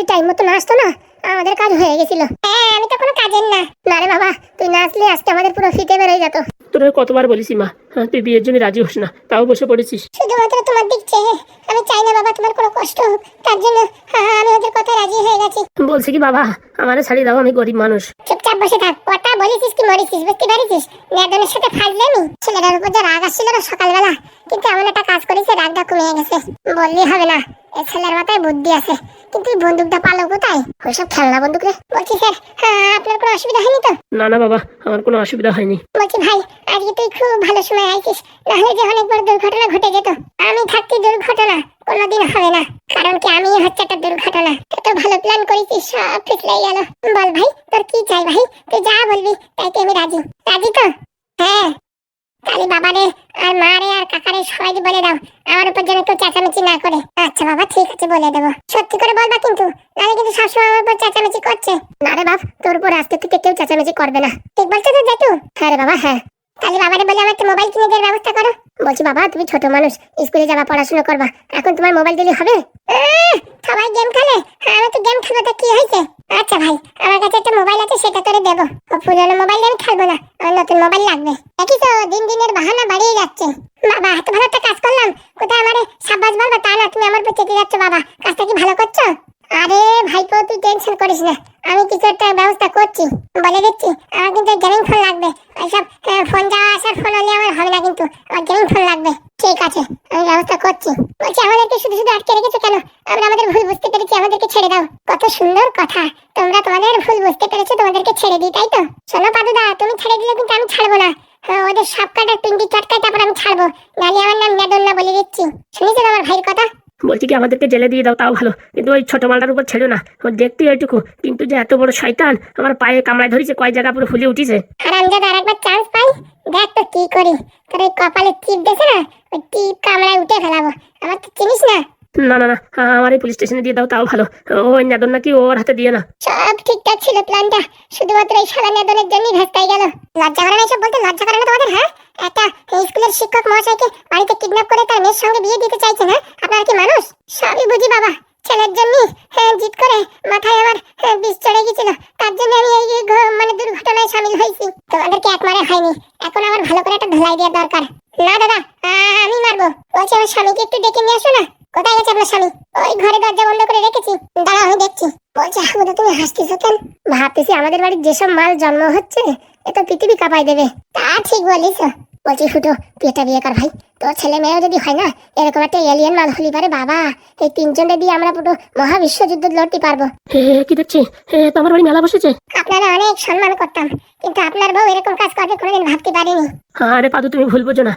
যদি টাইম মতো না আসতো না আমাদের কাজ হয়ে গেছিল। হ্যাঁ আমি তো কোনো কাজের না। না রে বাবা তুই না আসলে আজকে আমাদের পুরো ফিতে বেরোয় যেত। তোরা কতবার বলেছি মা হ্যাঁ তুই বিয়ের জন্য রাজি হোস না তাও বসে পড়েছিস। শুধুমাত্র তোমার দিক চেয়ে আমি চাই না বাবা তোমার কোনো কষ্ট হোক। তার জন্য হ্যাঁ, আমি ওদের কথায় রাজি হয়ে গেছি। বলছে কি বাবা আমারে ছাড়িয়ে দাও আমি গরিব মানুষ। চুপচাপ বসে থাক কথা বলেছিস কি মরেছিস বুঝতে পারিস? নেদনের সাথে ফাজলেমি? ছেলেটার উপর যে রাগ আসছিল না সকালবেলা। কিন্তু এমন একটা কাজ করেছে রাগটা কমে গেছে। বললেই হবে না এই ছেলের মাথায় বুদ্ধি আছে। কিন্তু এই বন্দুকটা পালো কোথায়? ওইসব খেলনা বন্দুক? রে বলছি স্যার হ্যাঁ আপনার কোনো অসুবিধা হয়নি তো? না না বাবা আমার কোনো অসুবিধা হয়নি। বলছি ভাই আজকে তুই খুব ভালো সময় আইছিস। নাহলে যে অনেক বড় দুর্ঘটনা ঘটে যেত। আমি থাকতে দুর্ঘটনা কোনোদিন হবে না। কারণ কি আমি হচ্ছে একটা দুর্ঘটনা। এত ভালো প্ল্যান করেছিস সব পিছলে গেল। বল ভাই তোর কি চাই ভাই? তুই যা বলবি তাইতে আমি রাজি। রাজি তো? হ্যাঁ আর মারে আর কাকারে সবাই বলে দাও, আমার উপর যেন কেউ চেঁচামেচি না করে। আচ্ছা বাবা, ঠিক আছে, বলে দেবো। সত্যি করে বলবা কিন্তু কিন্তু সবসময় আমার উপর চেঁচামেচি করছে। না রে বাপ, তোর উপর আজকে থেকে কেউ চেঁচামেচি করবে না। ঠিক বলছো তো, জেঠু? হ্যাঁ রে বাবা হ্যাঁ। তাহলে বাবারে বলে আমার একটা মোবাইল কিনে দেওয়ার ব্যবস্থা করো। বলছি বাবা, তুমি ছোট মানুষ, স্কুলে যাবা, পড়াশোনা করবা, এখন তোমার মোবাইল দিলে হবে? সবাই গেম খেলে? হ্যাঁ আমি তো গেম খেলব, তো কি হয়েছে? আচ্ছা ভাই আমার কাছে একটা মোবাইল আছে সেটা তোরে দেবো। ও পুরোনো মোবাইল আমি খেলব না আমার নতুন মোবাইল লাগবে। একই তো দিন দিনের বাহানা বাড়িয়ে যাচ্ছে। বাবা এত ভালো একটা কাজ করলাম। কোথায় আমারে সাবাস বলব তা না তুমি আমার উপর চেতে যাচ্ছ বাবা। কাজটা কি ভালো করছ? আরে ভাইপো তুই টেনশন করিস না। আমি কিছু একটা ব্যবস্থা করছি। বলে দিচ্ছি আমার কিন্তু গেমিং ফোন লাগবে। এইসব আহ, ফোন যাওয়া আসার ফোন হলে আমার হবে না কিন্তু আমার গেমিং ফোন লাগবে। ঠিক আছে আমি ব্যবস্থা করছি। বলছি আমাদেরকে শুধু শুধু আটকে রেখেছো কেন? আমরা আমাদের ভুল বুঝতে পেরেছি আমাদেরকে ছেড়ে দাও। কত সুন্দর কথা। তোমরা তোমাদের ভুল বুঝতে পেরেছ তোমাদেরকে ছেড়ে দিই তাই তো? শোনো পাদুদা তুমি ছেড়ে দিলে কিন্তু আমি ছাড়বো না। হ্যাঁ, ওদের সব কাটার পিন্ডি চটকায় তারপর আমি ছাড়বো। নাহলে আমার নাম নেদন্না বলে দিচ্ছি। শুনেছো তোমার ভাইয়ের কথা? বলছি কি আমাদেরকে জেলে দিয়ে দাও তাও ভালো। কিন্তু ওই ছোট মালটার উপর ছেড়ো না। ও দেখতে এইটুকু কিন্তু যে এত বড় শয়তান আমার পায়ে কামড়ায় ধরেছে কয় জায়গা পুরো ফুলে উঠেছে। যদি আরেকবার চান্স পাই? দেখ তো কি করি। তোর ওই কপালে টিপ দেখে না ওই টিপ কামড়ায় উঠে ফেলাবো। আমার তো চিনিস না? না না না। আমার এই পুলিশ স্টেশনে দিয়ে দাও তাও ভালো। ওই নেদন নাকি ওর হাতে দিয়ে না। সব ঠিকঠাক ছিল প্ল্যানটা। শুধুমাত্র এই শালা নেদনের জন্যই ভেস্তাই গেল। লজ্জা করে না এসব বলতে? লজ্জা করে না তোমাদের হ্যাঁ? একটা স্কুলের শিক্ষক মহাশয়কে বাড়িতে কিডন্যাপ করে তার মেয়ের সঙ্গে বিয়ে দিতে চাইছেন হ্যাঁ? আপনারা কি মানুষ? সবই বুঝি বাবা। ছেলের জন্য হ্যাঁ জিত করে মাথায় আমার হ্যাঁ, বিষ চড়ে গেছিল। তার জন্য আমি এই মানে দুর্ঘটনায় সামিল হয়েছি। তোমাদেরকে এক মারে হয়নি। এখন আমার ভালো করে একটা ধলাই দেওয়া দরকার। না দাদা আমি মারবো। বলছি আমার স্বামীকে একটু ডেকে নিয়ে আসো না। কোথায় গেছে আপনার স্বামী? ওই ঘরে দরজা বন্ধ করে রেখেছি। দাঁড়া আমি দেখছি। বলছি হামুদা তুমি হাসতেছো কেন? ভাবতেছি আমাদের বাড়ির যেসব মাল জন্ম হচ্ছে, এ তো পৃথিবী কাঁপাই দেবে। তা ঠিক বলিস। বলছি, ফুটো, তুই এটা বিয়ে কর ভাই। তোর ছেলে মেয়েও যদি হয় না এরকম একটা এলিয়েন মাল হলি পারে বাবা। এই তিনজনে দিয়ে আমরা পুরো মহাবিশ্বযুদ্ধ লড়তে পারব। কি দেখছি? হে তো বাড়ি মেলা বসেছে। আপনারা অনেক সম্মান করতাম কিন্তু আপনার বউ এরকম কাজ করবে কোনোদিন ভাবতে পারিনি। আরে পাদু তুমি ভুল বোঝো না।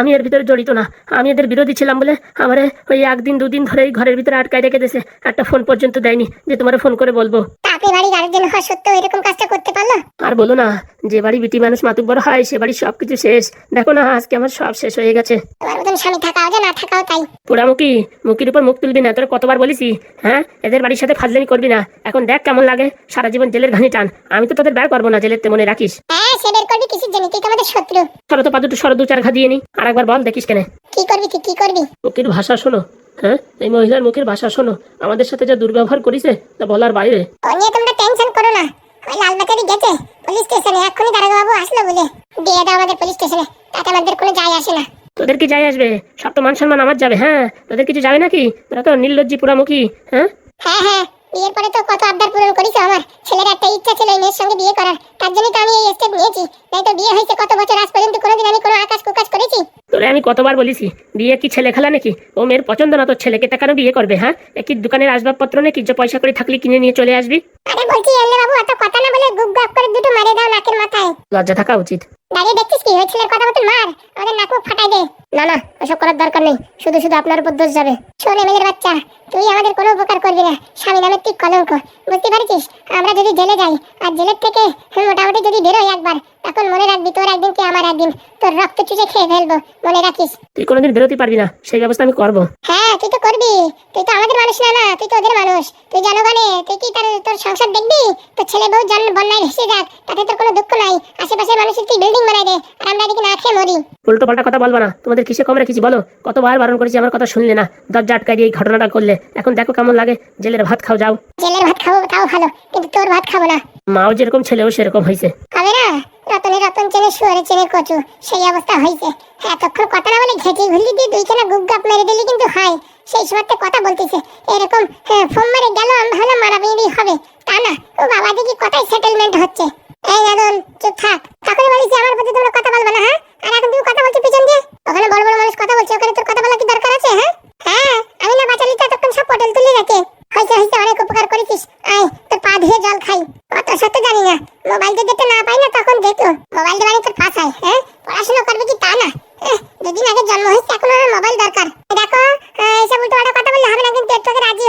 আমি এর ভিতরে জড়িত না। আমি এদের বিরোধী ছিলাম বলে আমারে ওই একদিন দুদিন ধরে এই ঘরের ভিতরে আটকায় রেখে দিয়েছে। একটা ফোন পর্যন্ত দেয়নি যে তোমার ফোন করে বলব। তা আপনি বাড়ির আরেকজন হওয়া সত্ত্বেও এরকম কাজটা করতে পারল? আর বলো না যে বাড়ি বিটি মানুষ মাতুক বড় হয় সে বাড়ি সবকিছু শেষ। দেখো না আজকে আমার সব শেষ হয়ে গেছে। তোমার মতন স্বামী থাকাও যে না থাকাও তাই। পোড়ামুখি মুখের উপর মুখ তুলবি না তোর কতবার বলেছি হ্যাঁ? এদের বাড়ির সাথে ফাজলামি করবি না। এখন দেখ কেমন লাগে সারা জীবন জেলের ঘানি টান। আমি তো তোদের বের করব না জেলের মনে রাখিস। হ্যাঁ সে বের করবি জন্য? তুই তো আমাদের শত্রু। সরো তো পাদু সরো দু চার ঘা দিয়ে নি। আর একবার বল দেখিস কেন। কি করবি তুই কি করবি? মুখের ভাষা শোনো হ্যাঁ? এই মহিলার মুখের ভাষা শোনো। আমাদের সাথে যা দুর্ব্যবহার করিছে তা বলার বাইরে। ও নিয়ে তোমরা টেনশন করো না। ওই লালবাজারি গেছে পুলিশ স্টেশনে। এক্ষুনি দারোগা বাবু আসলো বলে। দিয়ে দাও আমাদের পুলিশ স্টেশনে তাতে আমাদের কোনো যায় আসে না। তোদের কি যাই আসবে? সব তো মান সম্মান আমার যাবে হ্যাঁ? তোদের কিছু যাবে নাকি? তোরা তো নির্লজ্জি পুরামুখী হ্যাঁ? হ্যাঁ হ্যাঁ। বিয়ের পরে তো কত আবদার পূরণ করেছ আমার? ছেলের একটা ইচ্ছা ছিল এই মেয়ের সঙ্গে বিয়ে করার। তার জন্য তো আমি এই স্টেপ নিয়েছি নাই তো বিয়ে হয়েছে কত বছর? আজ পর্যন্ত কোনোদিন আমি কোনো আকাশ কুকাশ করেছি? তোরে আমি কতবার বলেছি বিয়ে কি ছেলে খেলা নাকি? ও মেয়ের পছন্দ না তোর ছেলেকে তা কেন বিয়ে করবে হ্যাঁ? একই দোকানের আসবাবপত্র নাকি? যে পয়সা করে থাকলে কিনে নিয়ে চলে আসবি? আরে বলছি এলে বাবু এত কথা না বলে গুপ গাপ করে দুটো মারে দাও নাকের মাথায়। লজ্জা থাকা উচিত। দাঁড়িয়ে দেখছিস কি? ওই ছেলের কথা মতো মার। আমাদের নাক ফাটাই দে। না না ওসব করার দরকার নেই। শুধু শুধু আপনার উপর দোষ যাবে। শোনে মেয়ের বাচ্চা, তুই আমাদের কোনো উপকার করবি না। স্বামী নামের তুই কলঙ্ক। বুঝতে পারছিস? আমরা যদি জেলে যাই, আর জেলের থেকে মোটামুটি যদি বেরোই একবার তখন মনে রাখবি তোর একদিন কি আমার একদিন। তোর রক্ত চুষে খেয়ে ফেলব মনে রাখিস। তুই কোনোদিন বেরোতে পারবি না সেই ব্যবস্থা আমি করব। হ্যাঁ তুই তো করবি। তুই তো আমাদের মানুষ না না তুই তো ওদের মানুষ। তুই জনগণে তুই কি তার তোর সংসার দেখবি? তোর ছেলে বউ জন বন্যায় ভেসে যাক তাতে তোর কোনো দুঃখ নাই। আশেপাশের মানুষের তুই বিল্ডিং বানাই দে আর আমরা এদিকে না খেয়ে মরি। উল্টো পাল্টা কথা বলব না তোমাদের কিসে কম রেখেছি বলো? কতবার বারণ করেছি আমার কথা শুনলে না। দরজা আটকাই দিয়ে এই ঘটনাটা করলে। এখন দেখো কেমন লাগে জেলের ভাত খাও যাও। জেলের ভাত খাব তাও ভালো কিন্তু তোর ভাত খাব না। মাও যেরকম ছেলেও সেরকম হয়েছে হবে না? রতনে রতন চেনে শুয়ারে চেনে কচু, সেই অবস্থা হয়েছে। এতক্ষণ কথা না বলে ঘেঁটি ঘুলি দিয়ে দুইখানা গুপগাপ মেরে দিলি কিন্তু হয়। সেই সময় কথা বলতেছে, এরকম ফোন মেরে গেল, আমি ভাবলাম মারামারি হবে। তা না, ও বাবা দেখি কথাই সেটেলমেন্ট হচ্ছে। এই রাদন চুপ থাক। তখন বলিস আমার প্রতি তোমরা কথা বলবে না হ্যাঁ? আর এখন তুমি কথা বলছো পিছন দিয়ে? ওখানে বড় বড় মানুষ কথা বলছে, ওখানে তোর কথা বলা কি দরকার আছে হ্যাঁ? হ্যাঁ আমি না বাঁচালি তো এতক্ষণ সব পটল তুলে রাখে। হয়েছে হয়েছে অনেক উপকার করেছিস। আয়, তোর পা ধুয়ে জল খাই। কত সত্য জানি না। মোবাইল যদি দেখতে না পাই না, তখন দেখো। মোবাইল দেওয়ানি তোর ফাঁসায় হ্যাঁ? পড়াশোনা করবে কি তা না? দুদিন আগে জন্ম হয়েছে, এখন আমার মোবাইল দরকার। দেখো উল্টো পাল্টা কথা বললে হবে না কিন্তু একটু আগে রাজি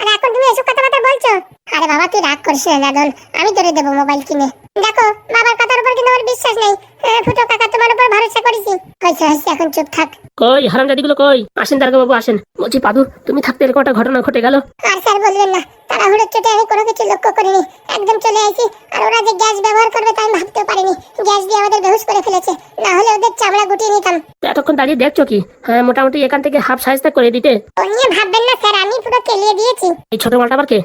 আর এখন তুমি এসব কথাবার্তা বলছো? আরে বাবা তুই রাগ করিস না দাদন আমি তোরে দেবো মোবাইল কিনে। দেখো বাবার কথার উপর কিন্তু আমার বিশ্বাস নেই। ফুটো কাকা তোমার উপর ভরসা করেছি। হয়েছে হয়েছে এখন চুপ থাক। কই হারামজাদিগুলো কই? আসেন দারোগা বাবু আসেন। বলছি পাদু তুমি থাকতে এরকম একটা ঘটনা ঘটে গেল? আর স্যার বলবেন না তাড়াহুড়োর চোটে আমি কোনো কিছু লক্ষ্য করিনি। একদম চলে আইছি আর ওরা যে গ্যাস ব্যবহার করবে তাই আমি ভাবতেও পারিনি। গ্যাস দিয়ে আমাদের বেহুশ করে ফেলেছে না হলে ওদের চামড়া গুটিয়ে নিতাম। এতক্ষণ দাঁড়িয়ে দেখছ কি? হ্যাঁ মোটামুটি এখান থেকে হাফ সাইজটা করে দিতে। ও নিয়ে ভাববেন না স্যার আমি পুরো কেলিয়ে দিয়েছি। এই ছোট মালটা আবার কে?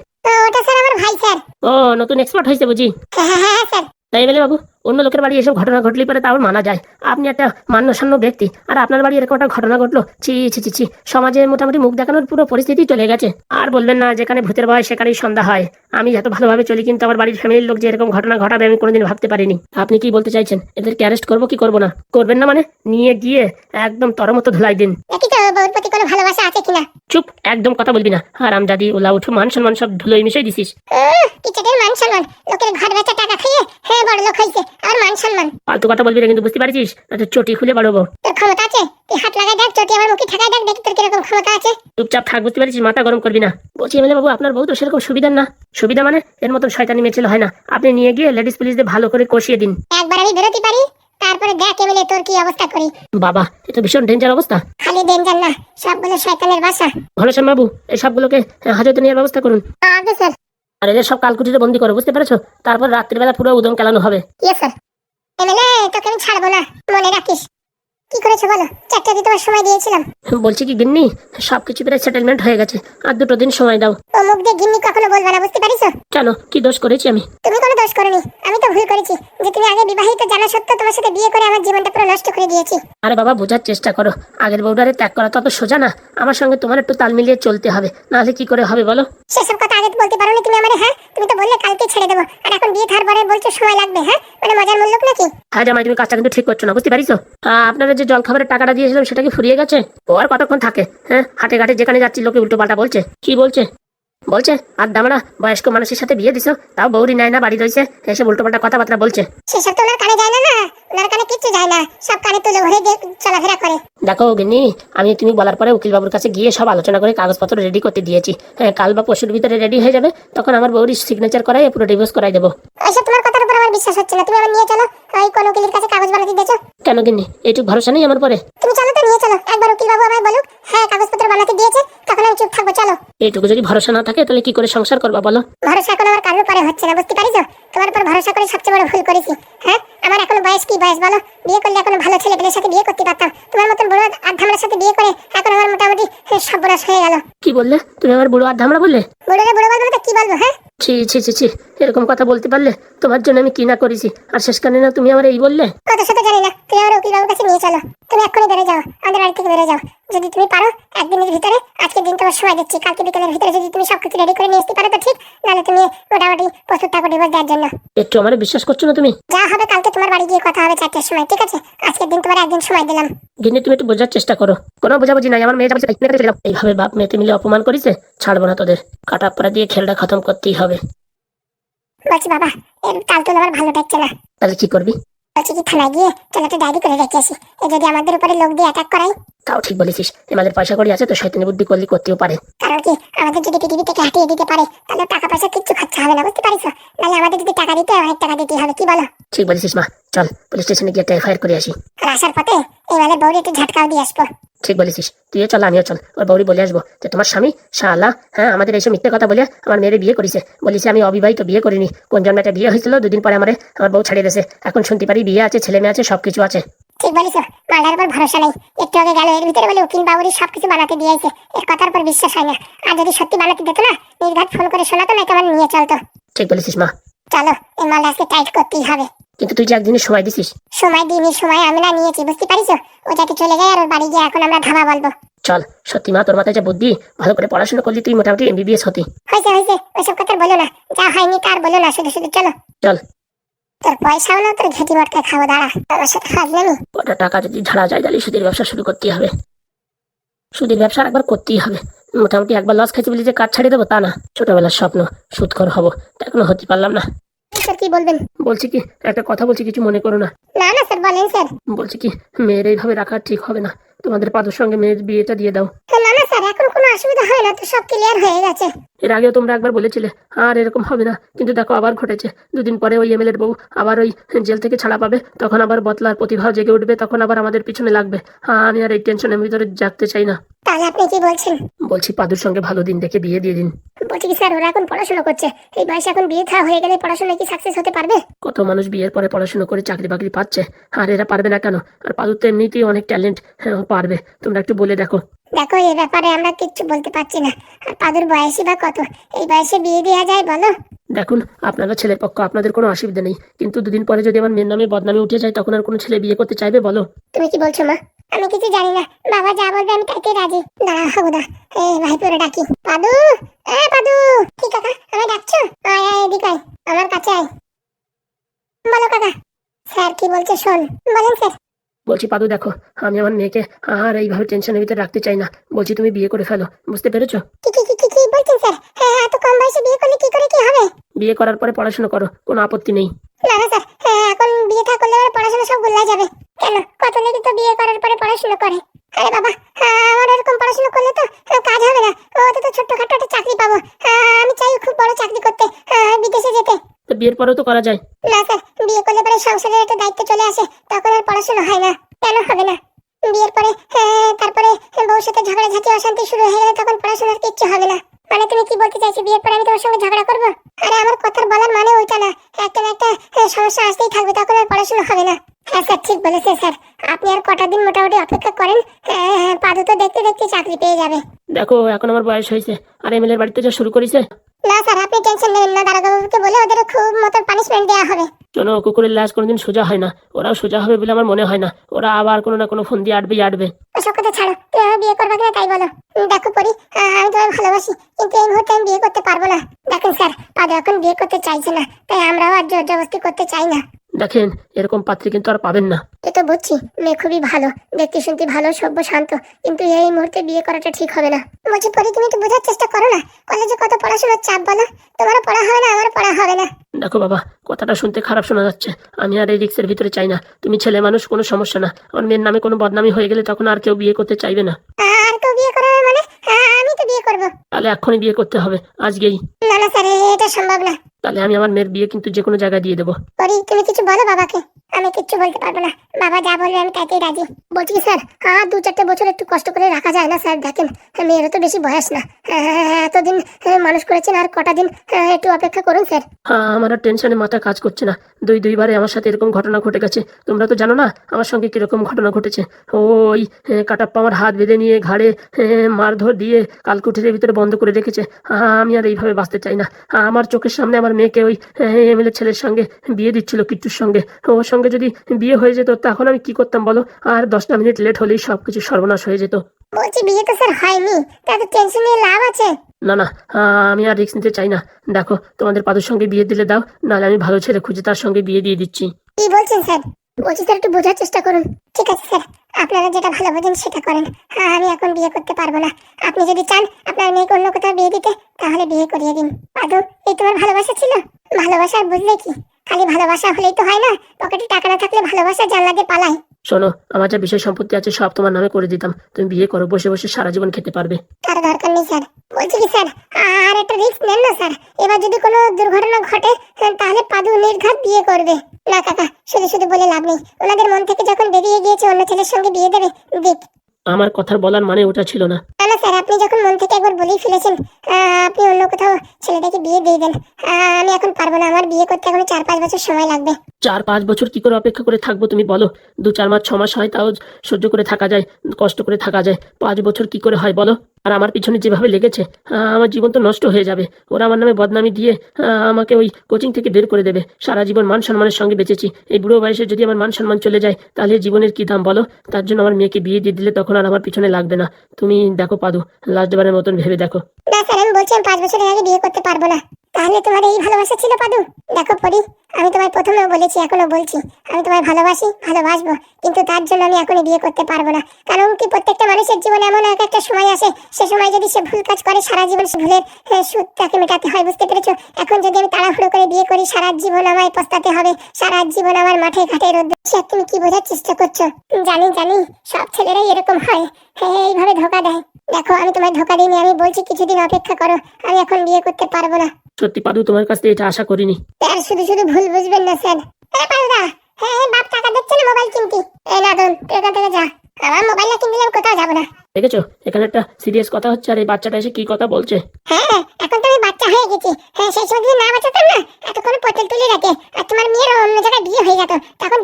ওটা স্যার আমার ভাই স্যার। ও নতুন এক্সপার্ট হয়েছে বুঝি। হ্যাঁ হ্যাঁ হ্যাঁ স্যার। তাই বলে বাবু? অন্য লোকের বাড়ি এসব ঘটনা ঘটলে পরে তাও মানা যায়। আপনি একটা মান্যসান্য ব্যক্তি। আর আপনার বাড়ি এরকম একটা ঘটনা ঘটলো ছি ছি ছি ছি সমাজে মোটামুটি মুখ দেখানোর পুরো পরিস্থিতি চলে গেছে। আর বলবেন না যেখানে ভূতের ভয় সেখানেই সন্ধ্যা হয়। আমি এত ভালোভাবে চলি কিন্তু আমার বাড়ির ফ্যামিলির লোক যে এরকম ঘটনা ঘটাবে আমি কোনোদিন ভাবতে পারিনি। আপনি কি বলতে চাইছেন? এদেরকে অ্যারেস্ট করব কি করব না? করবেন না মানে? নিয়ে গিয়ে একদম তরমতো ধুলাই দিন। কোনো ভালোবাসা আছে কিনা? চুপ একদম কথা বলবি না। আরাম দাদি ওলা উঠো মান সম্মান সব ধুলোই মিশাই দিছিস। টিচারের মান সম্মান। লোকের ঘর বেচা টাকা খাইয়ে হ্যাঁ বড় লোক হয়েছে আর মান সম্মান। ফালতু কথা বলবি না কিন্তু বুঝতে পারছিস? না তো চটি খুলে বাড়বো। তোর ক্ষমতা আছে? তুই হাত লাগাই দেখ চটি আমার মুখে ঠাকাই দেখ দেখি তোর কীরকম ক্ষমতা আছে। চুপচাপ থাক বুঝতে পারছিস? মাথা গরম করবি না। বলছি এমএলএ বাবু আপনার বউ তো সেরকম সুবিধা না। সুবিধা মানে এর মতন শয়তানি মেয়েছিল হয় না। আপনি নিয়ে গিয়ে লেডিস পুলিশদের ভালো করে কষিয়ে দিন। একবার আমি বেরোতে পারি তারপরে দেখ এমএলএ তোর কি অবস্থা করি। বাবা এ তো ভীষণ ডেঞ্জার অবস্থা। খালি ডেঞ্জার না সবগুলো শয়তানের বাসা। ঘনশ্যাম বাবু এই সবগুলোকে হাজতে নেওয়ার ব্যবস্থা করুন। আগে স্যার আর এদের সব কালকুটিতে বন্দি করো, বুঝতে পেরেছ? তারপর রাত্রিবেলা পুরো উদম কেলানো হবে। Yes sir. এমএলএ, তোকে আমি ছাড়বো না। মনে রাখিস। কি করেছ বলো? চারটে দিতে তোমার সময় দিয়েছিলাম। বলছি কি গিন্নি? সবকিছু প্রায় সেটেলমেন্ট হয়ে গেছে। আর দুটো দিন সময় দাও। ও মুখ দিয়ে গিন্নি কখনো বলবে না বুঝতে পারিস কেন কি দোষ করেছি আমি? তুমি কোনো দোষ করনি। আমি তো ভুল করেছি যে তুমি আগে বিবাহিত জানা সত্ত্বেও তোমার সাথে বিয়ে করে আমার জীবনটা পুরো নষ্ট করে দিয়েছি। আরে বাবা বোঝার চেষ্টা করো। আগের বউডারে ত্যাগ করা তো অত সোজা না। আমার সঙ্গে তোমার একটু তাল মিলিয়ে চলতে হবে। নাহলে কি করে হবে বলো? সেসব কথা আগে বলতে পারোনি তুমি আমারে হ্যাঁ? তুমি তো বললে কালকে ছেড়ে দেবো। আর এখন বিয়ে থার পরে বলছো সময় লাগবে হ্যাঁ? মানে মজার মূল্য নাকি? হ্যাঁ জামাই তুমি কাজটা কিন্তু ঠিক করছ না বুঝতে পারিছো? আপনারা যে জল খাবারের টাকাটা দিয়েছিলাম সেটা কি ফুরিয়ে গেছে? ও আর কতক্ষণ থাকে? হ্যাঁ হাটে ঘাটে যেখানে যাচ্ছি লোকে উল্টো পাল্টা বলছে। কি বলছে? বলছে আর দামড়া বয়স্ক মানুষের সাথে বিয়ে দিছো তাও বৌরি নেয় না বাড়ি রয়েছে এসে উল্টো পাল্টা কথাবার্তা বলছে। সেসব তো ওনার কানে যায় না না ওনার কানে কিচ্ছু যায় না সব কানে তুলে দিয়ে চলাফেরা করে। দেখো গিন্নি আমি তুমি বলার পরে উকিল বাবুর কাছে গিয়ে সব আলোচনা করে কাগজপত্র রেডি করতে দিয়েছি। হ্যাঁ কাল বা পরশুর ভিতরে রেডি হয়ে যাবে তখন আমার বৌরির সিগনেচার করাই পুরো ডিভোর্স করাই দেবো। ওইসব তোমার বিশ্বাস হচ্ছে না। তুমি আমার নিয়ে চলো। ওই কোন উকিলের কাছে কাগজ বানাতে দিয়েছ কেন গিন্নি? এইটুকু ভরসা নেই আমার পরে। তুমি চলো তো নিয়ে চলো। একবার উকিল বাবু আমায় বলুক। হ্যাঁ কাগজপত্র বানাতে দিয়েছে। তখন আমি চুপ থাকব চলো। এইটুকু যদি ভরসা না থাকে তাহলে কি করে সংসার করবা বলো? ভরসা এখন আমার কারোর পরে হচ্ছে না বুঝতে পারিছো? তোমার উপর ভরসা করে সবচেয়ে বড় ভুল করেছি। হ্যাঁ? আমার এখনও বয়স কি বয়স বলো? বিয়ে করলে এখনও ভালো ছেলে পেলের সাথে বিয়ে করতে পারতাম। তোমার মতন বড় আধামের সাথে বিয়ে করে এখন আমার মোটামুটি সর্বনাশ হয়ে গেল। কি বললে? তুমি আমার বুড়ো আর ধামড়া বললে? বুড়োরে বুড়ো বলব না কি বলব হ্যাঁ? ছি ছি ছি ছি এরকম কথা বলতে পারলে তোমার জন্য আমি কি না করেছি? আর শেষ শেষকালে না তুমি আমার এই বললে? কত শত জানি না তুমি আমার উকিল বাবুর কাছে নিয়ে চলো। তুমি এক্ষুনি বেরো যাও আমাদের বাড়ি থেকে বেরো যাও। যদি তুমি পারো একদিনের ভিতরে আজকের দিন তোমার সময় দিচ্ছি। কালকে বিকেলের ভিতরে যদি তুমি সবকিছু রেডি করে নিয়ে আসতে পারো তো ঠিক নাহলে তুমি মোটামুটি প্রস্তুত থাকো ডিভোর্স দেওয়ার জন্য। একটু আমার বিশ্বাস করছ না তুমি? যা হবে কালকে তোমার বাড়ি গিয়ে কথা হবে চারটের সময় ঠিক আছে? আজকের দিন তোমার একদিন সময় দিলাম। গিন্নি তুমি একটু বোঝার চেষ্টা করো। কোনো বোঝাবুঝি নাই আমার মেয়েটা বলছে, "এখানে কেটে গেলাম।" এইভাবে বাপ মেয়েতে মিলে অপমান করেছে ছাড়বো না তোদের। কাটা পড়া দিয়ে খেলটা খতম করতেই হবে। বলছি বাবা এর তাল তুল আমার ভালো দেখছে না। তাহলে কি করবি? বলছি কি থানায় গিয়ে চলো একটা ডায়েরি করে রেখে আসি। এ যদি আমাদের উপরে লোক দিয়ে অ্যাটাক করাই তাও ঠিক বলেছিস এমাদের পয়সা করি আছে তো শয়তানি বুদ্ধি করলে করতেও পারে। কারণ কি আমাদের যদি পৃথিবী থেকে হাঁটিয়ে দিতে পারে তাহলে টাকা পয়সা কিচ্ছু খরচা হবে না বুঝতে পারিস নাহলে আমাদের যদি টাকা দিতে হয় অনেক টাকা দিতে হবে কি বলো? ঠিক বলেছিস মা। চল পুলিশ স্টেশনে গিয়ে একটা এফআইআর করে আসি। আর আসার পথে এই বেলায় বউরে একটু ঝাটকাও দিয়ে আসব। ঠিক বলেছিস। তুইও চল আমিও চল। ওর বৌরি বলে আসব যে তোমার স্বামী শালা হ্যাঁ আমাদের এইসব মিথ্যে কথা বলে আমার মেয়ের বিয়ে করেছে। বলিছে আমি অবিবাহিত বিয়ে করিনি। কোন জন্মে একটা বিয়ে হয়েছিল দুদিন পরে আমার আমার বউ ছাড়িয়ে দিয়েছে। এখন শুনতে পারি বিয়ে আছে ছেলে মেয়ে আছে সবকিছু আছে। ঠিক বলিস মালদার উপর ভরসা নেই। একটু আগে গেল এর ভিতরে বলে উকিল বাবুরি সবকিছু বানাতে দিয়েছে। এর কথার উপর বিশ্বাস হয় না। আর যদি সত্যি বানাতে দিত না নির্ঘাত ফোন করে শোনাতো না তোমার নিয়ে চলতো। ঠিক বলেছিস মা। চলো এই মালটা আজকে টাইট করতেই হবে। কিন্তু তুই যে একদিনের সময় দিছিস? সময় দিইনি সময় আমরা নিয়েছি বুঝতে পারিস? ও যাতে চলে যায় আর ওর বাড়ি গিয়ে এখন আমরা ধাবা বলব। চল সত্যি মা তোর মাথায় যা বুদ্ধি ভালো করে পড়াশোনা করলি তুই মোটামুটি এমবিবিএস হতি। হয়েছে হয়েছে ওইসব কথা বলো না যা হয়নি তার বলো না শুধু শুধু চলো। চল। তোর পয়সাও না তোর ঘেটি মটকা খাব দাঁড়া আমার সাথে ফাজলামি কটা টাকা যদি ঝাড়া যায় তাহলে সুদের ব্যবসা শুরু করতেই হবে। সুদের ব্যবসা একবার করতেই হবে। মোটামুটি একবার লস খাইছি বলি যে কাজ ছাড়িয়ে দেবো তা না। ছোটবেলার স্বপ্ন সুৎকর হব। তা এখনও হতে পারলাম না। স্যার কি বলবেন? বলছি কি একটা কথা বলছি কিছু মনে করো না। না না স্যার বলেন স্যার বলছি কি মেয়ের এইভাবে রাখা ঠিক হবে না। তোমাদের পাদুর সঙ্গে মেয়ের বিয়েটা দিয়ে দাও। না না স্যার এখন কোনো অসুবিধা হয় না তো সব ক্লিয়ার হয়ে গেছে। এর আগেও তোমরা একবার বলেছিলে আর এরকম হবে না কিন্তু দেখো আবার ঘটেছে। দুদিন পরে ওই এমএলএর বউ আবার ওই জেল থেকে ছাড়া পাবে তখন আবার বতলার প্রতিভা জেগে উঠবে তখন আবার আমাদের পিছনে লাগবে। হ্যাঁ আমি আর এই টেনশনের ভিতরে জাগতে চাই না। তাহলে আপনি কি বলছেন? বলছি পাদুর সঙ্গে ভালো দিন দেখে বিয়ে দিয়ে দিন। বলছি কি স্যার ওরা এখন পড়াশোনা করছে। এই বয়সে এখন বিয়ে থা হয়ে গেলে পড়াশোনা কি সাকসেস হতে পারবে? কত মানুষ বিয়ের পরে পড়াশোনা করে চাকরি বাকরি পাচ্ছে আর এরা পারবে না কেন? আর পাদুর তো এমনিতেই অনেক ট্যালেন্ট পারবে। তোমরা একটু বলে দেখো। দেখো এই ব্যাপারে আমরা কিচ্ছু বলতে পারছি না। আর পাদুর বয়সই বা কত? এই বয়সে বিয়ে দেওয়া যায় বলো? দেখুন আপনারা ছেলের পক্ষ আপনাদের কোনো অসুবিধা নেই। কিন্তু দুদিন পরে যদি আমার মেয়ের নামে বদনামে উঠে যায় তখন আর কোনো ছেলে বিয়ে করতে চাইবে বলো? তুমি কি বলছো মা? আমি কিছু জানি না। বাবা যা বলবে আমি তাইতে রাজি। দাঁড়া হাবুদা এই ভাই পুরো ডাকি। পাদু? এ পাদু! কি কাকা আমায় ডাকছো? আয় আয় এদিকে আয়। আমার কাছে আয়। বলো কাকা। স্যার কি বলছে শোন। বলেন স্যার। বলছি পাদু দেখো আমি আমার মেয়েকে আর এইভাবে টেনশনের ভিতরে রাখতে চাই না। বলছি তুমি বিয়ে করে ফেলো। বুঝতে পেরেছ? কি কি কি কি কি বলছেন স্যার? হ্যাঁ এত কম বয়সে বিয়ে করলে কি করে কি হবে? বিয়ে করার পরে পড়াশোনা করো কোনো আপত্তি নেই। না না স্যার। হ্যাঁ এখন বিয়ে থা করলে পড়াশোনা সব গুল্লা যাবে। কেন? কত লেগে তো বিয়ে করার পরে পড়াশোনা করে? আরে বাবা হ্যাঁ, আমার এরকম পড়াশোনা করলে তো হ্যাঁ, কাজ হবে না। ওতে তো ছোট্টখাটো একটা চাকরি পাবো। হ্যাঁ, আমি চাই খুব বড় চাকরি করতে হ্যাঁ, বিদেশে যেতে। তো বিয়ের পরেও তো করা যায়। না স্যার বিয়ে করলে পরে সংসারের একটা দায়িত্ব চলে আসে তখন আর পড়াশোনা হয় না কেন হবে না? বিয়ের পরে তারপরে বউর সাথে ঝগড়াঝাটি অশান্তি শুরু হয়ে গেলে তখন পড়াশোনার কিচ্ছু হবে না। মানে তুমি কি বলতে চাইছো বিয়ের পরে আমি তোমার সঙ্গে ঝগড়া করব? আরে আমার কথার বলার মানে ওইটা না একটা না একটা সমস্যা আসতেই থাকবে তখন আর পড়াশোনা হবে না। হ্যাঁ স্যার ঠিক বলেছে স্যার। আপনি আর কটা দিন মোটামুটি অপেক্ষা করেন হ্যাঁ, হ্যাঁ, পাদু তো দেখতে দেখতে চাকরি পেয়ে যাবে। দেখো এখন আমার বয়স হয়েছে আর এমএলএর বাড়িতে যা শুরু করেছে না স্যার আপনি টেনশন নেবেন না দারোগাবুকে বলে ওদের খুব মতো পানিশমেন্ট দেওয়া হবে। শোনো কুকুরের লাশ কোনোদিন সোজা হয় না? ওরাও সোজা হবে বলে আমার মনে হয় না। ওরা আবার কোনো না কোনো ফোন দিয়ে আটবে আটবে। ওসব কথা ছাড়ো। তুমি আমার বিয়ে করবে কিনা তাই বলো। দেখো পরি আমি তোমায় ভালোবাসি কিন্তু এই মুহূর্তে আমি বিয়ে করতে পারব না। দেখেন স্যার পাদু এখন বিয়ে করতে চাইছে না তাই আমরাও আর জোর জবরদস্তি করতে চাই না। দেখেন এরকম পাত্রী কিন্তু আর পাবেন না। এ তো বুঝছি মেয়ে খুবই ভালো দেখতে শুনতে ভালো সভ্য শান্ত। কিন্তু এই মুহূর্তে বিয়ে করাটা ঠিক হবে না। বলছি পরি তুমি একটু বোঝার চেষ্টা করো না। কলেজে কত পড়াশোনার চাপ বলো? তোমারও পড়া হবে না আমারও পড়া হবে না। দেখো বাবা কথাটা শুনতে খারাপ শোনা যাচ্ছে। আমি আর এই রিক্সের ভিতরে চাই না। তুমি ছেলে মানুষ কোনো সমস্যা না। আমার মেয়ের নামে কোনো বদনামি হয়ে গেলে তখন আর কেউ বিয়ে করতে চাইবে না। আর কেউ বিয়ে করাবে মানে? হ্যাঁ, আমি তো বিয়ে করব। তাহলে এক্ষুনি বিয়ে করতে হবে আজকেই। না না স্যার এটা সম্ভব না। তাহলে আমি আমার মেয়ের বিয়ে কিন্তু যে কোনো জায়গায় দিয়ে দেবো। পরি তুমি কিছু বলো বাবাকে। আমি কিচ্ছু বলতে পারব না। বাবা যা বলবে আমি তাইতেই রাজি। বলছি কি স্যার আর দু চারটে বছর একটু কষ্ট করে রাখা যায় না স্যার? দেখেন মেয়েরও তো বেশি বয়স না। হ্যাঁ, এতদিন হ্যাঁ, মানুষ করেছেন আর কটা দিন হ্যাঁ, একটু অপেক্ষা করুন স্যার। হ্যাঁ আমার টেনশনে মাথা কাজ করছে না। দুই দুইবারে আমার সাথে এরকম ঘটনা ঘটে গেছে। তোমরা তো জানো না আমার সঙ্গে কীরকম ঘটনা ঘটেছে। ওই এ, কাটাপ্পা আমার হাত বেঁধে নিয়ে ঘাড়ে এ, মারধর দিয়ে কালকুঠের ভিতরে বন্ধ করে রেখেছে। হ্যাঁ আমি আর এইভাবে বাঁচতে চাই না। হ্যাঁ, আমার চোখের সামনে আমার মেয়েকে ওই এমএলএ ছেলের সঙ্গে বিয়ে দিচ্ছিল কিট্টুর সঙ্গে। ওর সঙ্গে যদি বিয়ে হয়ে যেত তখন আমি কি করতাম বলো? আর দশটা মিনিট লেট হলেই সবকিছু সর্বনাশ হয়ে যেত। বলছি বিয়ে তো স্যার হয়নি। তাতে টেনশন নিয়ে লাভ আছে। না না আমি আর রিস্ক নিতে চাই না। দেখো তোমাদের পাদুর সঙ্গে বিয়ে দিলে দাও নাহলে আমি ভালো ছেলে খুঁজে তার সঙ্গে বিয়ে দিয়ে দিচ্ছি। কি বলছেন স্যার? বলছি স্যার একটু বোঝার চেষ্টা করুন। ঠিক আছে, স্যার। আপনারা যেটা ভালো বোঝেন সেটা করেন। হ্যাঁ আমি এখন বিয়ে করতে পারব না। আপনি যদি চান আপনার মেয়েকে অন্য কোথাও বিয়ে দিতে, তাহলে বিয়ে করিয়ে দিন। পাদু, এই তোমার ভালোবাসা ছিল? ভালোবাসা বুঝলে কি? খালি ভালোবাসা হলেই তো হয় না। পকেটে টাকা না থাকলে ভালোবাসা জানলা দিয়ে পালায়। শোনো আমার যা বিষয় সম্পত্তি আছে সব তোমার নামে করে দিতাম। তুমি বিয়ে করো বসে বসে সারা জীবন খেতে পারবে। তার দরকার নেই স্যার। বলছি কি স্যার আর একটা রিস্ক নেন না স্যার। এবার যদি কোনো দুর্ঘটনা ঘটে তাহলে পাদু নির্ঘাত বিয়ে করবে। না কাকা শুধু শুধু বলে লাভ নেই। ওনাদের মন থেকে যখন বেরিয়ে গিয়েছে অন্য ছেলের সঙ্গে বিয়ে দেবে দেখ। আমার কথার বলার মানে ওটা ছিল না। না স্যার, আপনি যখন মন থেকে একবার বলেই ফেলেছেন আপনি অন্য কোথাও ছেলেটাকে বিয়ে দিয়ে দেন আমি এখন পারব না, আমার বিয়ে করতে এখনও চার পাঁচ বছর সময় লাগবে। চার পাঁচ বছর কি করে অপেক্ষা করে থাকব তুমি বলো? দু চার মাস, ছ মাস হয়, তাও সহ্য করে থাকা যায়, কষ্ট করে থাকা যায়, পাঁচ বছর কি করে হয় বলো? আর আমার পিছনে যেভাবে লেগেছে আমার জীবন তো নষ্ট হয়ে যাবে। ওরা আমার নামে বদনামি দিয়ে আমাকে ওই কোচিং থেকে বের করে দেবে। সারা জীবন মান সম্মানের সঙ্গে বেঁচেছি। এই বুড়ো বয়সে যদি আমার মান সম্মান চলে যায়, তাহলে জীবনের কি দাম বলো? তার জন্য আমার মেয়েকে বিয়ে দিয়ে দিলে তখন আর আমার পিছনে লাগবে না। তুমি দেখো পাদু, লাস্টবারের মতন ভেবে দেখো। না স্যার, আমি বলছি আমি পাঁচ বছরের আগে বিয়ে করতে পারব না। তাহলে তোমার এই ভালোবাসা ছিল পাদু? দেখো পরি, আমি তোমায় প্রথমেও বলেছি এখনও বলছি, আমি তোমায় ভালোবাসি, ভালোবাসবো, কিন্তু তার জন্য আমি এখনই বিয়ে করতে পারব না। কারণ কি প্রত্যেকটা মানুষের জীবনে এমন এক একটা সময় আসে, সে সময় যদি সে ভুল কাজ করে, সারা জীবন সে ভুলের সুদ তাকে মেটাতে হয়, বুঝতে পেরেছ? এখন যদি আমি তাড়াহুড়ো করে বিয়ে করি, সারা জীবন আমায় পস্তাতে হবে, সারা জীবন আমার মাঠে ঘাটে রোদ তুমি কি বোঝার চেষ্টা করছ? জানি জানি, সব ছেলেরাই এরকম হয় হ্যাঁ এইভাবে ধোকা দেয়। দেখো আমি তোমায় ধোকা দিইনি আমি বলছি কিছুদিন অপেক্ষা করো আমি এখন বিয়ে করতে পারব না। সত্যি পাদু তোমার কাছ থেকে এটা আশা করিনি। স্যার শুধু শুধু ভুল বুঝবেন না স্যার। হ্যাঁ পালদা হ্যাঁ হ্যাঁ বাপ টাকা দিচ্ছে না মোবাইল কিনতে? এই নাদন তুই এখান থেকে যা। আমার মোবাইল না কিনলে আমি কোথাও যাব না। দেখেছ? এখানে একটা সিরিয়াস কথা হচ্ছে আর এই বাচ্চাটা এসে কি কথা বলছে? হ্যাঁ হ্যাঁ, এখন তো আমি বাচ্চা হয়ে গেছি। হ্যাঁ সেই সময় যদি না বাঁচাতাম না এতক্ষণ পটল তুলে রাখে। আর তোমার মেয়েরও অন্য জায়গায় বিয়ে হয়ে যেত। তখন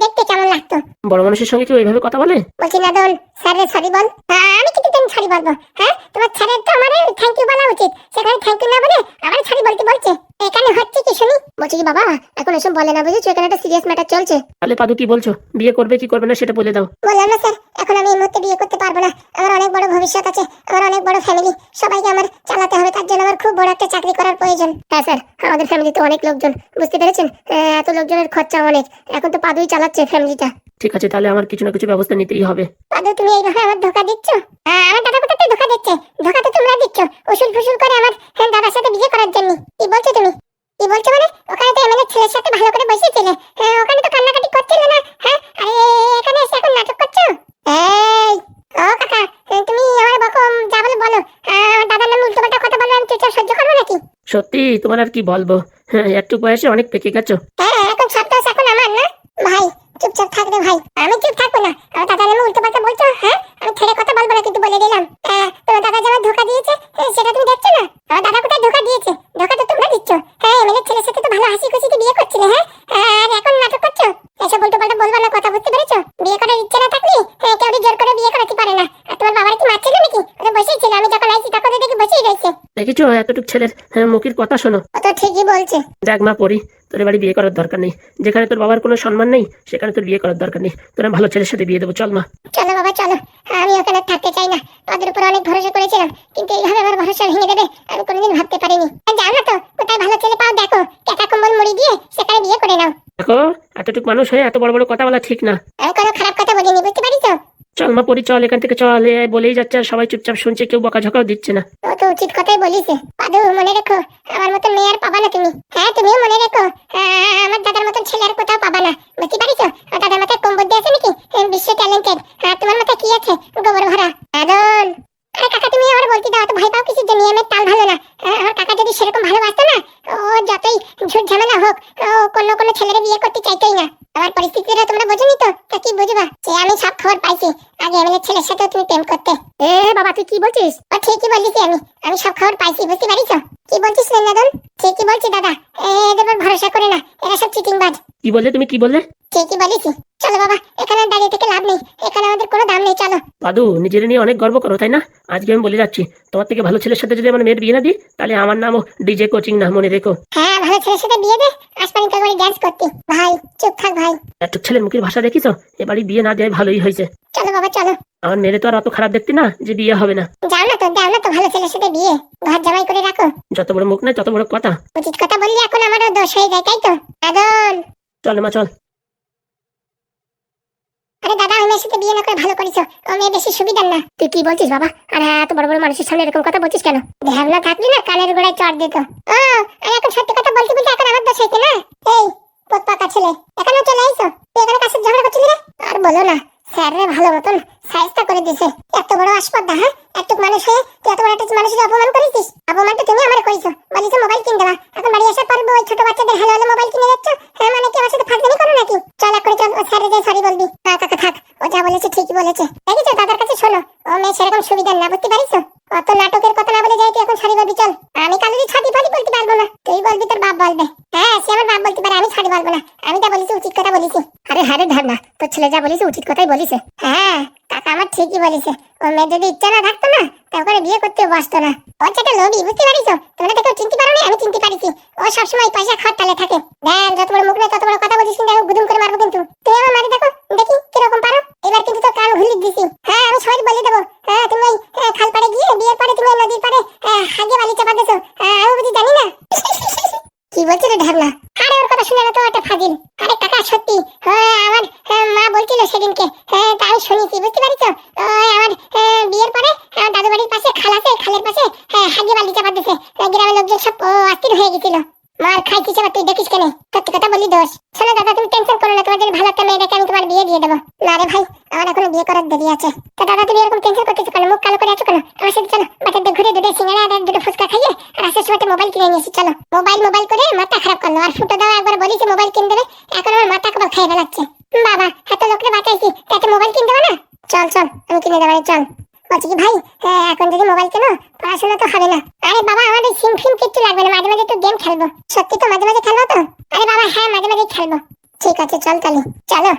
বড় মানুষের সঙ্গে কেউ এইভাবে কথা বলে? বলছি নাদন স্যারের সরি বল। হ্যাঁ আমি কিন্তু তুমি সরি বলব হ্যাঁ? তোমার স্যারের তো আমার থ্যাংক ইউ বলা উচিত। সেখানে থ্যাংক ইউ না বলে আবার সরি বলতে বলছে। এখানে হচ্ছে কি শুনি? বলছি কি বাবা এখন এসব বলে না বুঝেছ? এখানে একটা সিরিয়াস ম্যাটার চলছে। তাহলে পাদু কি বলছো? বিয়ে করবে কি করবে না সেটা বলে দাও। বললাম না স্যার এখন আমি এই মুহূর্তে বিয়ে করতে পারব না। আমার অনেক বড় ভবিষ্যৎ আছে আমার অনেক বড় ফ্যামিলি সবাইকে আমার চালাতে হবে তার জন্য আমার খুব বড় একটা চাকরি করার প্রয়োজন। হ্যাঁ স্যার আমাদের ফ্যামিলিতে অনেক লোকজন বুঝতে পেরেছেন? আহ, এত লোকজনের খরচা অনেক। এখন তো পাদুই চালাচ্ছে ফ্যামিলিটা ঠিক আছে তাহলে আমার কিছু না কিছু ব্যবস্থা নিতেই হবে। পাদু তুমি এইভাবে আমার ধোকা দিচ্ছ? আহ, আমার দাদা কোথাতে ধোকা দিচ্ছে? ধোকা তো তোমরা দিচ্ছ উসুল ফুসুল করে আমার হ্যাঁ, দাদার সাথে বিয়ে করার জন্য। কি বলছো তুমি? কি বলছো মানে? ওখানে তো এমএলএ ছেলের সাথে ভালো করে বসেছিলে। হ্যাঁ ওখানে তো কান্নাকাটি করছিলে না? হ্যাঁ আরে এখানে এসে এখন নাটক করছ? এই ও কাকা তুমি আমার বকো যা বলে বলো। আমার দাদার নামে উল্টো কথা বললে আমি চুপচাপ সহ্য করব নাকি? সত্যি তোমার আর কি বলব? হ্যাঁ একটু বয়সে অনেক পেকে গেছো। হ্যাঁ এখন দোষ এখন আমার না? ভাই চুপচাপ থাক রে ভাই। আমি চুপ থাকব না। আমার দাদার নামে উল্টো পাল্টা বলছো? হ্যাঁ? আমি ছেড়ে কথা বলব না কিন্তু বলে দিলাম। তোমার দাদা যেমন ধোকা দিয়েছে সেটা তুমি দেখছ না? আমার দাদা কোথায় ধোকা দিয়েছে? ধোকা তো তোমরা দিচ্ছ। হ্যাঁ এমএলএ ছেলের সাথে তো ভালো হাসি খুশিতে বিয়ে করছিলে হ্যাঁ? আর এখন নাটক করছ? এসব উল্টো পাল্টা বলব না কথা বুঝতে পেরেছ? বিয়ে করার ইচ্ছে না থাকলে হ্যাঁ কেউ জোর করে বিয়ে করাতে পারে না। আর তোমার বাবার কি মারছিল নাকি? ওটা বসেই ছিল। আমি যখন আইছি তখন দেখি বসেই রয়েছে। দেখেছ এতটুক ছেলের হ্যাঁ, মুখের কথা শোনো। ঠিকই বলছে। দেখ মা পড়ি। তোর বাড়ি বিয়ে করার দরকার নেই। যেখানে তোর বাবার কোনো সম্মান নেই সেখানে তোর বিয়ে করার দরকার নেই। তোরা ভালো ছেলের সাথে বিয়ে দেবো। চল মা। চলো বাবা চলো। আমি ওখানে থাকতে চাই না। তাদের উপর অনেক ভরসা করেছিলাম। কিন্তু এইভাবে আমার ভরসা ভেঙে দেবে আমি কোনোদিন ভাবতে পারিনি। যাও না তো কোথায় ভালো ছেলে পাও দেখো টাকা কম্বল মুড়ি দিয়ে সেখানে বিয়ে করে নাও। দেখো এতটুক মানুষ হয়ে এত বড় বড় কথা বলা ঠিক না। আমি কোনো খারাপ কথা বলিনি বুঝতে পারিস তো? চল মা পড়ি চল এখান থেকে চল বলেই যাচ্ছে আর সবাই চুপচাপ শুনছে কেউ বকাঝকাও দিচ্ছে না। ও তো উচিত কথাই বলিস পাদু মনে রেখো আমার মতো মেয়ে পাবা না তুমি। হ্যাঁ তুমিও মনে রেখো আমার দাদার মতন ছেলে আর কোথাও পাবা না। বুঝতে আমার দাদার মাথায় কম বুদ্ধি আছে নাকি? হ্যাঁ, বিশ্ব ট্যালেন্টেড। আর তোমার মাথায় কি আছে? গোবর ভরা। আদন আরে কাকা তুমি আমার বলতে দাও তো ভয় পাও কিছু জন্য? আমার তাল ভালো না। হ্যাঁ, আমার কাকা যদি সেরকম ভালোবাসতো না ও যতই ঝুট ঝামেলা হোক ও কোনো কোনো ছেলেরে বিয়ে করতে চাইতোই না। আমার পরিস্থিতিটা তোমরা বোঝনি তো? তা কি বুঝবা? সে আমি সব খবর পাইছি। আগে এমএলএ ছেলের সাথে তুমি প্রেম করতে। এ বাবা তুই কি বলছিস? ও ঠিকই বলিস আমি। আমি সব খবর পাইছি বুঝতে পারিস? কি বলছিস নন্দন ঠিকই বলছি দাদা। এদের উপর ভরসা করে না। এরা সব চিটিংবাজ। কি বললে তুমি? কি বললে? ঠিকই বলিস চলো বাবা এখানে দাঁড়িয়ে থেকে লাভ নেই। এখানে আমাদের কোনো দাম নেই চলো। পাদু নিজের নিয়ে অনেক গর্ব করো তাই না? আজকে আমি বলে যাচ্ছি তোমার থেকে ভালো ছেলের সাথে যদি আমার মেয়ের বিয়ে না দিই তাহলে আমার নামও ডিজে কোচিং না মনে রেখো। হ্যাঁ ভালো ছেলের সাথে বিয়ে দে তোর বাড়ি ড্যান্স করতে। ভাই চুপ থাক ভাই। এত ছেলের মুখের ভাষা দেখিস? এবারই বিয়ে না দেয় ভালোই হয়েছে। চলো বাবা চলো। আমার মেয়ের তো আর অত খারাপ দেখতে না যে বিয়ে হবে না। যাও না তো দাও না তো ভালো ছেলের সাথে বিয়ে। ঘর জামাই করে রাখো। যত বড় মুখ নাই তত বড় কথা। উচিত কথা বললি এখন আমারও দোষ হয়ে যায় তাই তো? আদন! চল মা চল। আরে দাদা আমি সাথে বিয়ে না করে ভালো করেছ। ও মেয়ে বেশি সুবিধার না। তুই কি বলছিস বাবা? আর এত বড় বড় মানুষের সামনে এরকম কথা বলছিস কেন? ধ্যান থাকলি না কানের গোড়ায় চড় দিত। ও আমি এখন সত্যি কথা বলতে বলতে এখন আমার দোষ হয়েছে না? এই পোত পাকা ছেলে এখানে চলে আইসো। তুই এখানে কাছে ঝগড়া করছিলি রে? আর বলো না। দিছে। এত বড় আসপদ্দা হ্যাঁ? এত মানুষ হয়ে তুই এত বড় একটা মানুষের অপমান করেছিস? অপমানটা তুমি আমার করেছ। বলিস মোবাইল কিনে দেবা এখন বাড়ি আসার পর ওই ছোট বাচ্চাদের হ্যালো হ্যালো মোবাইল কিনে যাচ্ছ? হ্যাঁ মানে কি আমার সাথে ফাঁকদানি করো নাকি? চল করে চল স্যারে যাই সরি বলবি। না কাকা থাক। ও যা বলেছে ঠিকই বলেছে। দেখেছ? দাদার কাছে শোনো। ও মেয়ে সেরকম সুবিধা না, বুঝতে পারিস অত নাটকের কথা না বলে যাই, তুই এখন সরি বলবি, চল। আমি কালুরি ছাতি ফাটি বলতে পারব না। তুই বলবি তোর বাপ বলবে। হ্যাঁ সে আমার বাপ বলতে পারে আমি ছাড়ি বলব না। আমি যা বলেছি উচিত কথা বলেছি। আরে হ্যাঁ রে ধারনা তোর ছেলে যা বলেছে উচিত কথাই বলিছে। হ্যাঁ কাকা আমার ঠিকই বলেছে। ও মেয়ে যদি ইচ্ছা না থাকতো না তা ওখানে বিয়ে করতে বসতো না। ও যেটা লোভি বুঝতে পারিস তোমরা তো কেউ চিনতে পারো না আমি চিনতে পারিছি। ও সবসময় পয়সা খাওয়ার তালে থাকে। দেখ যত বড় মুখ নেই তত বড় কথা বলছিস কিন্তু আমি গুদুম করে মারবো কিন্তু। তুই আমার মারি দেখো দেখি কীরকম পারো। এবার কিন্তু তোর কান ঘুরিয়ে দিছি। হ্যাঁ আমি সবাই বলে দেবো। হ্যাঁ তুমি ওই খাল পাড়ে গিয়ে বিয়ের পরে তুমি ওই নদীর পাড়ে আহ, হাগে বালি চাপা দিছো। হ্যাঁ, আমি বুঝি জানি না। কি বলছে রে ঢাবনা আরে ওর কথা শুনে না তো একটা ফাজিল। আরে কাকা, সত্যি? আমার মা বলছিল সেদিনকে। আমি শুনেছি, বুঝতে পারিস আমার বিয়ের পরে আমার দাদু বাড়ির পাশে খাল আছে, খালের পাশে হাগে বালি চাপা দিছে। গ্রামের লোকজন সব অস্থির হয়ে গেছিল। মার খাইছিস আবার তুই দেখিস কেন? সত্যি কথা বলি দোষ। শোনো দাদা, তুমি টেনশন করো না, তোমার যদি ভালো একটা মেয়ে দেখে আমি তোমার বিয়ে দিয়ে দেবো। না রে ভাই আমার এখনও বিয়ে করার দেরি আছে। তা দাদা তুমি এরকম টেনশন করতেছো কেন? মুখ কালো করে আছো কেন? আমার সাথে চলো। বাচ্চাদের ঘুরে দুটো সিঙ্গারা আর দুটো ফুচকা খাইয়ে আর আসার সময় মোবাইল কিনে নিয়েছি চলো। মোবাইল মোবাইল করে মাথা খারাপ করল। আর ফুটো দাও একবার বলিস মোবাইল কিনে দেবে। এখন আমার মাথা কবাল খেয়ে ফেলাচ্ছে। বাবা এত লোকরে বাঁচাইছি তা একটা মোবাইল কিনে দেবে না? চল চল আমি কিনে দেবো চল বলছি কি ভাই হ্যাঁ, এখন যদি মোবাইল কেনো পড়াশোনা তো হবে না। আরে বাবা এই সিম ফিম কিচ্ছু লাগবে না। মাঝে মাঝে একটু গেম খেলব। সত্যি তো মাঝে মাঝে খেলব তো? আরে বাবা হ্যাঁ মাঝে মাঝে খেলব। ঠিক আছে চল তাহলে। চলো।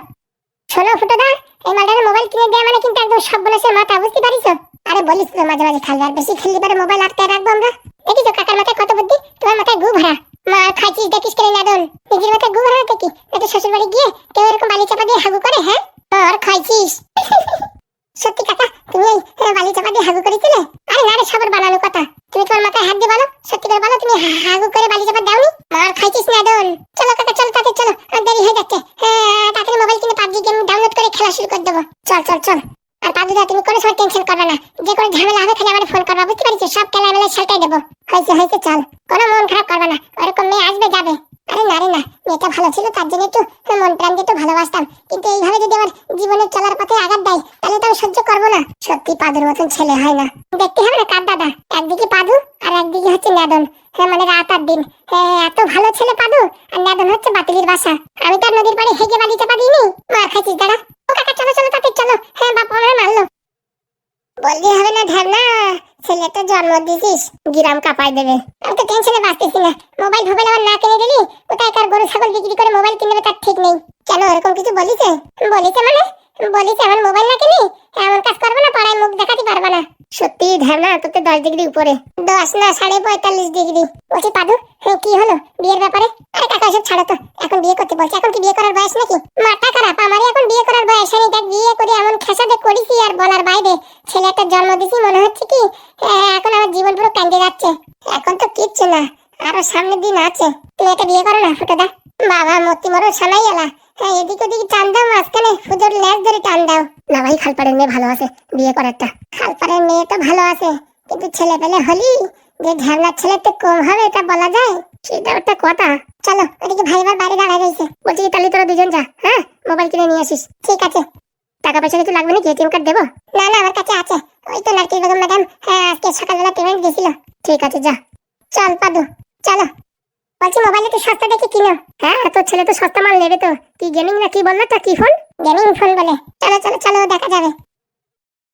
শোনো ফুটোদা এই মালটার মোবাইল কিনে দেওয়া মানে কিন্তু একদম সব বলেছে মাথা, বুঝতে পারিস আরে বলিস তো মাঝে মাঝে খেলবে আর বেশি খেললে পারে মোবাইল আটকে রাখব আমরা। দেখিস কাকার মাথায় কত বুদ্ধি? তোমার মাথায় গু ভরা। মা, খাইছিস, দেখিস কেন নাদন নিজের মাথায় গু ভরা দেখি না শ্বশুর বাড়ি গিয়ে কেউ এরকম বালি চাপা দিয়ে হাগু করে হ্যাঁ? আর খাইছিস। সত্যি কাকা, তুমি এই বালি চাপা দিয়ে হাগু করেছিলে? আরে না রে, সবার বানানো কথা। তুমি তোমার মাথায় হাত দিয়ে বলো। সত্যি করে বলো, তুমি হাগু করে বালি চাপা দাওনি? মার খাইছিস না দোল চলো কাকা, চলো তাতে চলো। আর দেরি হয়ে যাচ্ছে। হ্যাঁ তাড়াতাড়ি মোবাইল পাবজি গেম ডাউনলোড করে খেলা শুরু করে দেবো। চল চল চল। আর পাদুদা তুমি কোনো সময় টেনশন করবে না। যে কোনো ঝামেলা হবে খালি আমার ফোন করবা, বুঝতে পারছ? সব খেলা মেলা সেটাই দেবো। হয়েছে হয়েছে, চল। কোনো মন খারাপ করবে না। ওরকম মেয়ে আসবে, যাবে। আরে না রে না মেয়েটা ভালো ছিল তার জন্য একটু মন প্রাণ দিয়ে একটু ভালোবাসতাম। কিন্তু এইভাবে যদি আমার জীবনের চলার পথে আঘাত দেয় তাহলে তো আমি সহ্য করব না। সত্যি পাদুর মতন ছেলে হয় না। দেখতে হবে না কার দাদা। একদিকে পাদু আর একদিকে হচ্ছে নাদন হ্যাঁ মানে রাত আর দিন। হ্যাঁ, এত ভালো ছেলে পাদু আর নাদন হচ্ছে বাতিলির বাসা। আমি তার নদীর পাড়ে হেগে বালি চাপা দিইনি। মার খাইছিস দাঁড়া। ও কাকা চলো চলো তাতে চলো। হ্যাঁ বাপ মারলো। বললি হবে না ঢাবনা ছেলেটা জন্ম দিছিস, গিরাম কাপাই দেবে। আমি তো টেনশনে বাঁচতেছি না। মোবাইল ভোবাইল আমার না কিনে দিলি, কোথায় কার গরু, ছাগল বিক্রি করে মোবাইল কিনে দেবে তার ঠিক নেই। কেন এরকম কিছু বলিছে? বলিছে মানে? বলিছে আমার মোবাইল না কিনি, এমন কাজ করবে না, পাড়ায় মুখ দেখাতে পারবে না। সত্যি ঢাবনা তোর তো দশ ডিগ্রি উপরে। দশ না সাড়ে পঁয়তাল্লিশ ডিগ্রি। বলছি পাদু হ্যাঁ কি হলো বিয়ের ব্যাপারে? আরে কাকা সব ছাড়ো তো এখন বিয়ে করতে বলছে। এখন কি বিয়ে করার বয়স নাকি? মাথা খারাপ আমারই এখন বিয়ে করার বয়স। আমি দেখ বিয়ে করে এমন খেসাতে করেছি আর বলার বাইরে। ছেলে একটা জন্ম দিছি মনে হচ্ছে কি হ্যাঁ, এখন আমার জীবন পুরো কান্দে যাচ্ছে। এখন তো কিচ্ছু না আরও সামনের দিন আছে। তুমি একটা বিয়ে করো না ফুটোদা বাবা মতি মরো সানাই এলা হ্যাঁ এদিক ওদিক টান দাও মাঝখানে ফুজোর লেজ ধরে টান দাও। না ভাই, খালপাড়ের মেয়ে ভালো আছে, বিয়ে করারটা খালপাড়ের মেয়ে তো ভালো আছে, কিন্তু ছেলে পেলে হলি, যে ঝামলার ছেলে তো কম হবে এটা বলা যায় সেটা একটা কথা। চলো, ওদিকে ভাই এবার বাইরে দাঁড়ায় রয়েছে। বলছি, তাহলে তোরা দুজন যা হ্যাঁ? মোবাইল কিনে নিয়ে আসিস। ঠিক আছে। টাকা পয়সা কিছু লাগবে নাকি? এটিএম কার্ড দেবো? না না, আমার কাছে আছে। ওই তো নারকেল বেগম ম্যাডাম হ্যাঁ আজকে সকালবেলা পেমেন্ট দিয়েছিল ঠিক আছে, যা। চল, পাদু, চলো। বলছি মোবাইল একটু সস্তা দেখে কিনো। হ্যাঁ তোর ছেলে তো সস্তা মাল নেবে তো। কি গেমিং না কি বলল তো, কি ফোন গেমিং ফোন বলে। চলো চলো চলো, দেখা যাবে।